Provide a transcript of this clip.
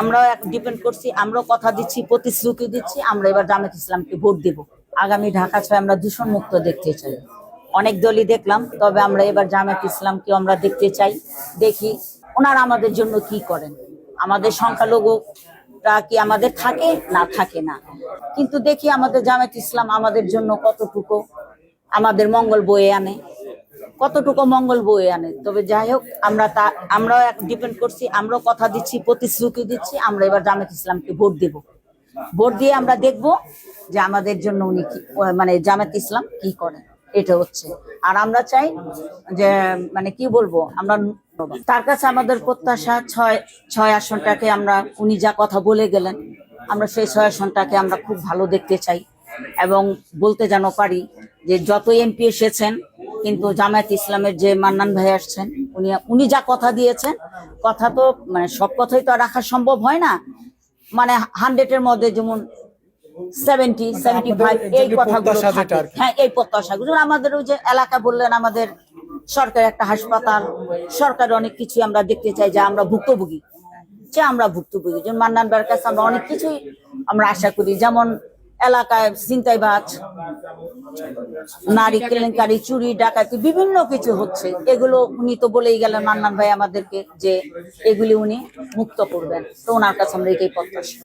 আমরাও ডিপেন্ড করছি, আমরাও কথা দিচ্ছি, প্রতিশ্রুতি দিচ্ছি, আমরা এবার জামাত ইসলামকে ভোট দেব। আগামী ঢাকা ছয় আমরা দূষণ মুক্ত দেখতে চাই। অনেক দলই দেখলাম, তবে আমরা এবার জামাত ইসলামকে আমরা দেখতে চাই, দেখি ওনারা আমাদের জন্য কি করেন। আমাদের সংখ্যালঘুটা কি আমাদের থাকে না থাকে না? কিন্তু দেখি আমাদের জামাত ইসলাম আমাদের জন্য কতটুকু, আমাদের মঙ্গল বয়ে আনে। কতটুকু মঙ্গল বয়ে আনে। তবে যাই হোক, আমরা তা, আমরাও এক ডিপেন্ড করছি, আমরাও কথা দিচ্ছি, প্রতিশ্রুতি দিচ্ছি, আমরা এবার জামাত ইসলামকে ভোট দেব। ভোট দিয়ে আমরা দেখব যে আমাদের জন্য উনি কি মানে জামাত ইসলাম কি করেন এটা হচ্ছে। আর আমরা চাই যে মানে কি বলব, আমরা তার কাছে আমাদের প্রত্যাশা ছয় ছয় আসনটাকে আমরা, উনি যা কথা বলে গেলেন, আমরা সেই ছয় আসনটাকে আমরা খুব ভালো দেখতে চাই এবং বলতে যেন পারি যে যত এমপি এসেছেন কিন্তু জামায়াত ইসলামের যে মান্নান ভাই আসছেন উনি উনি যা কথা দিয়েছেন কথা তো মানে সব কথাই তো রাখা সম্ভব হয় না। মানে হান্ড্রেডের মধ্যে যেমন সেভেন্টি সেভেন্টি ফাইভ এই কথাগুলো। হ্যাঁ এই প্রত্যাশাগুলো আমাদের ওই যে এলাকা বললেন আমাদের সরকারি একটা হাসপাতাল সরকারি অনেক কিছু আমরা দেখতে চাই যে আমরা ভুক্তভোগী। যে আমরা ভুক্তভোগী। যেমন মান্নান ভাইয়ের কাছে আমরা অনেক কিছুই আমরা আশা করি। যেমন এলাকায় ছিনতাইবাজ নারী কেলেঙ্কারি, চুরি, ডাকাতি, বিভিন্ন কিছু হচ্ছে। এগুলো উনি তো বলেই গেলেন মান্নান ভাই আমাদেরকে যে এগুলি উনি মুক্ত করবেন। তো ওনার কাছে আমরা এটাই প্রত্যাশা।